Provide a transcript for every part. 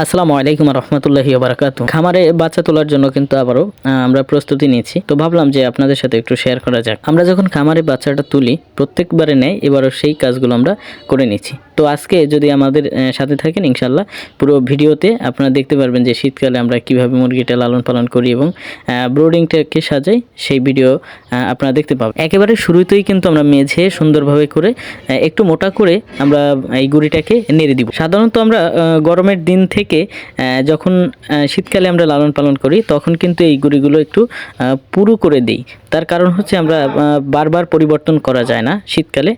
আসসালামু আলাইকুম রহমতুল্লাহি বারাকাত খামারে বাচ্চা তোলার জন্য কিন্তু আবারও আমরা প্রস্তুতি নিয়েছি। তো ভাবলাম যে আপনাদের সাথে একটু শেয়ার করা যাক। আমরা যখন খামারে বাচ্চাটা তুলি, প্রত্যেকবারে নেয়, এবারও সেই কাজগুলো আমরা করে নিচ্ছি। তো আজকে যদি আমাদের সাথে থাকেন ইনশাল্লাহ পুরো ভিডিওতে আপনারা দেখতে পারবেন যে শীতকালে আমরা কীভাবে মুরগিটা লালন পালন করি এবং ব্রোডিংটাকে সাজাই, সেই ভিডিও আপনারা দেখতে পাবেন। একেবারে শুরুতেই কিন্তু আমরা মেঝে সুন্দরভাবে করে একটু মোটা করে আমরা এই গুড়িটাকে নেড়ে দিব। সাধারণত আমরা গরমের দিন থেকে যখন শীতকালে আমরা লালন পালন করি, তখন কিন্তু এই গুড়িগুলো একটু পুরু করে দিই। তার কারণ হচ্ছে আমরা বারবার পরিবর্তন করা যায় না শীতকালে।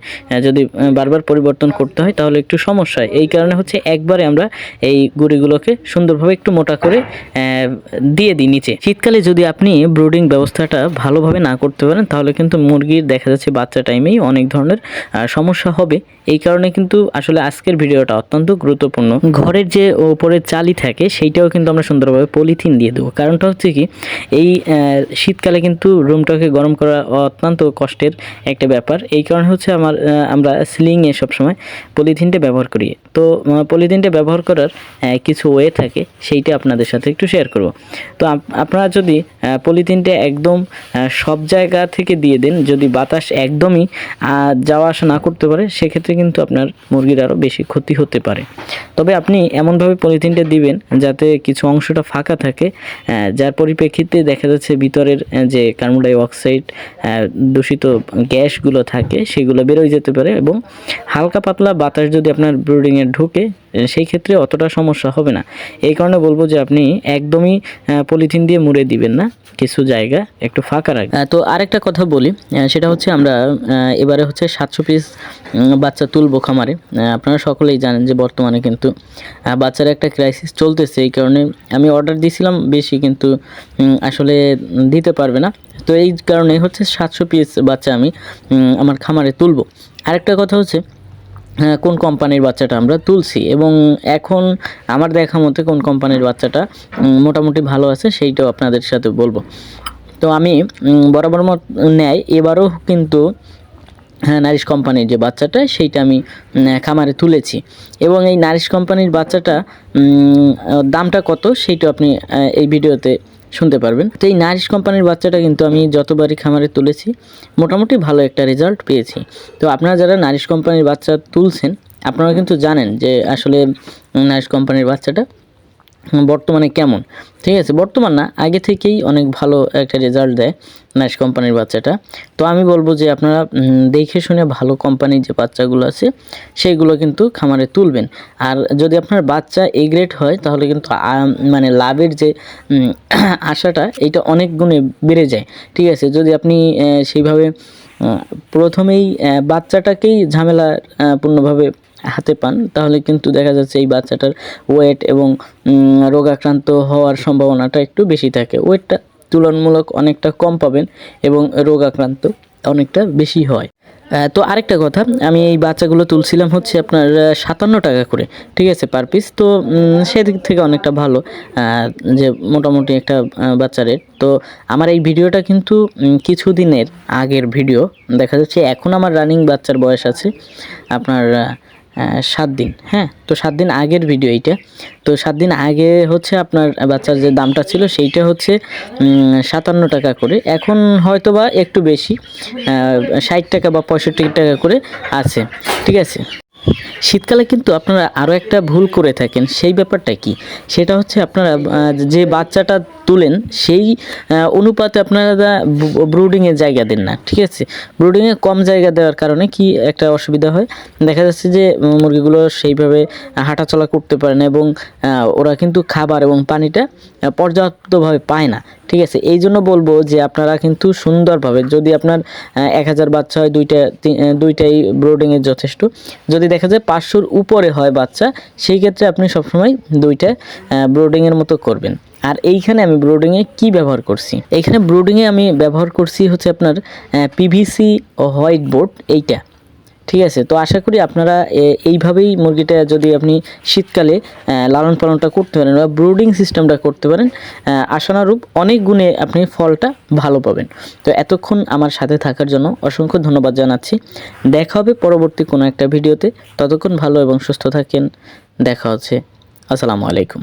যদি বারবার পরিবর্তন করতে হয় তাহলে একটু সমস্যা হয়। এই কারণে হচ্ছে একবারে আমরা এই গুড়িগুলোকে সুন্দরভাবে একটু মোটা করে দিয়ে দিই নিচে। শীতকালে যদি আপনি ব্রুডিং ব্যবস্থাটা ভালোভাবে না করতে পারেন, তাহলে কিন্তু মুরগির দেখা যাচ্ছে বাচ্চা টাইমেই অনেক ধরনের সমস্যা হবে। এই কারণে কিন্তু আসলে আজকের ভিডিওটা অত্যন্ত গুরুত্বপূর্ণ। ঘরের যে ওপরের চালি থাকে, সেইটাও কিন্তু আমরা সুন্দরভাবে পলিথিন দিয়ে দেবো। কারণটা হচ্ছে কি, এই শীতকালে কিন্তু রুমটাকে গরম করা অত্যন্ত কষ্টের একটা ব্যাপার। এই কারণে হচ্ছে আমার আমরা সিলিংয়ে সবসময় পলিথিনটা ব্যবহার করি। তো পলিথিনটা ব্যবহার করার কিছু ওয়ে থাকে, সেইটা আপনাদের সাথে একটু শেয়ার করব। তো, আপ- আপনারা যদি পলিথিনটা একদম সব জায়গা থেকে দিয়ে দেন। যদি বাতাস একদমই যাওয়া আসা না করতে পারে, সেক্ষেত্রে কিন্তু আপনার মুরগির আরও বেশি ক্ষতি হতে পারে। তবে আপনি এমনভাবে পলিথিনটা দিবেন যাতে কিছু অংশটা ফাঁকা থাকে যার পরিপ্রেক্ষিতে দেখা যাচ্ছে ভিতরের যে কার্বন ডাই অক্সাইড দূষিত গ্যাসগুলো থাকে, সেগুলো বেরোয় যেতে পারে এবং হালকা পাতলা বাতাস যদি আপনার ব্রুডিংয়ে ঢুকে সেই ক্ষেত্রে অতটা সমস্যা হবে না। এই কারণে বলব যে আপনি একদমই পলিথিন দিয়ে মুড়ে দিবেন না। কিছু জায়গা একটু ফাঁকা রাখবেন আহ, তো আরেকটা কথা বলি সেটা হচ্ছে আমরা এবারে হচ্ছে সাতশো পিস বাচ্চা তুলবো খামারে। আপনারা সকলেই জানেন যে বর্তমানে কিন্তু বাচ্চার একটা ক্রাইসিস চলতেছে এই কারণে আমি অর্ডার দিয়েছিলাম বেশি কিন্তু আসলে দিতে পারবে না। তো এই কারণে হচ্ছে সাতশো পিস বাচ্চা আমি আমার খামারে তুলবো। আরেকটা কথা হচ্ছে হ্যাঁ, কোন কোম্পানির বাচ্চাটা আমরা তুলছি এবং এখন আমার দেখা মতে কোন কোম্পানির বাচ্চাটা মোটামুটি ভালো আছে সেইটাও আপনাদের সাথে বলব। তো আমি বরাবর মত নেয়। এবারও কিন্তু হ্যাঁ নারিশ কোম্পানির যে বাচ্চাটা, সেইটা আমি খামারে তুলেছি। এবং এই নারিশ কোম্পানির বাচ্চাটা দামটা কত, সেইটা আপনি এই ভিডিওতে শুনতে পারবেন। তো এই নারিশ কোম্পানির বাচ্চাটা কিন্তু আমি যতবারই খামারে তুলেছি, মোটামুটি ভালো একটা রেজাল্ট পেয়েছি। তো আপনারা যারা নারিশ কোম্পানির বাচ্চা তুলছেন, আপনারা কিন্তু জানেন যে আসলে নারিশ কোম্পানির বাচ্চাটা বর্তমানে কেমন? ঠিক আছে, বর্তমান না, আগে থেকেই অনেক ভালো একটা রেজাল্ট দেয় ন্যাশ কোম্পানির বাচ্চাটা। তো আমি বলব যে আপনারা দেখে শুনে ভালো কোম্পানির যে বাচ্চাগুলো আছে, সেইগুলো কিন্তু খামারে তুলবেন। আর যদি আপনার বাচ্চা এ গ্রেড হয়, তাহলে কিন্তু মানে লাভের যে আশাটা এইটা অনেক গুণে বেড়ে যায়। ঠিক আছে, যদি আপনি সেইভাবে প্রথমেই বাচ্চাটাকেই ঝামেলা পূর্ণভাবে হাতে পান, তাহলে কিন্তু দেখা যাচ্ছে এই বাচ্চাটার ওয়েট এবং রোগাক্রান্ত হওয়ার সম্ভাবনাটা একটু বেশি থাকে। ওয়েটটা তুলনামূলক অনেকটা কম পাবেন এবং রোগাক্রান্ত অনেকটা বেশি হয়। তো আরেকটা কথা, আমি এই বাচ্চাগুলো তুলছিলাম হচ্ছে আপনার সাতান্ন টাকা করে, ঠিক আছে পার পিস তো সেদিক থেকে অনেকটা ভালো যে মোটামুটি একটা বাচ্চা রেট তো আমার এই ভিডিওটা কিন্তু কিছুদিনের আগের ভিডিও, দেখা যাচ্ছে এখন আমার রানিং বাচ্চার বয়স আছে, আপনার সাত দিন। হ্যাঁ তো সাত দিন আগের ভিডিও এইটা। তো সাত দিন আগে হচ্ছে আপনার বাচ্চার যে দামটা ছিল সেইটা হচ্ছে সাতান্ন টাকা করে। এখন হয়তো বা একটু বেশি ষাট টাকা বা পঁয়ষট্টি টাকা করে আছে। ঠিক আছে? শীতকালে কিন্তু আপনারা আরও একটা ভুল করে থাকেন, সেই ব্যাপারটা কি? সেটা হচ্ছে আপনারা যে বাচ্চাটা তুলেন, সেই অনুপাতে আপনারা ব্রুডিংয়ে জায়গা দেন না, ঠিক আছে? ব্রুডিংয়ে কম জায়গা দেওয়ার কারণে কি একটা অসুবিধা হয়? দেখা যাচ্ছে যে মুরগিগুলো সেইভাবে হাঁটাচলা করতে পারে না এবং ওরা কিন্তু খাবার এবং পানিটা পর্যাপ্তভাবে পায় না। ঠিক আছে, এই জন্য বলব যে আপনারা কিন্তু সুন্দরভাবে যদি আপনার এক হাজার বাচ্চা হয়, দুইটা দুইটাই ব্রোডিংয়ের যথেষ্ট। যদি দেখা যায় পাঁচশোর উপরে হয় বাচ্চা, সেই ক্ষেত্রে আপনি সবসময় দুইটা ব্রোডিংয়ের মতো করবেন। আর এইখানে আমি ব্রোডিংয়ে কি ব্যবহার করছি? এইখানে ব্রোডিংয়ে আমি ব্যবহার করছি হচ্ছে আপনার পিভিসি ও হোয়াইট বোর্ড এইটা। ঠিক আছে, তো আশা করি আপনারা এইভাবেই মুরগিটা যদি আপনি শীতকালে লালন পালনটা করতে পারেন বা ব্রুডিং সিস্টেমটা করতে পারেন আশানুরূপ অনেক গুণে আপনি ফলটা ভালো পাবেন। তো এতক্ষণ আমার সাথে থাকার জন্য অসংখ্য ধন্যবাদ জানাচ্ছি। দেখা হবে পরবর্তী কোনো একটা ভিডিওতে। ততক্ষণ ভালো এবং সুস্থ থাকেন। দেখা হচ্ছে। আসসালামু আলাইকুম।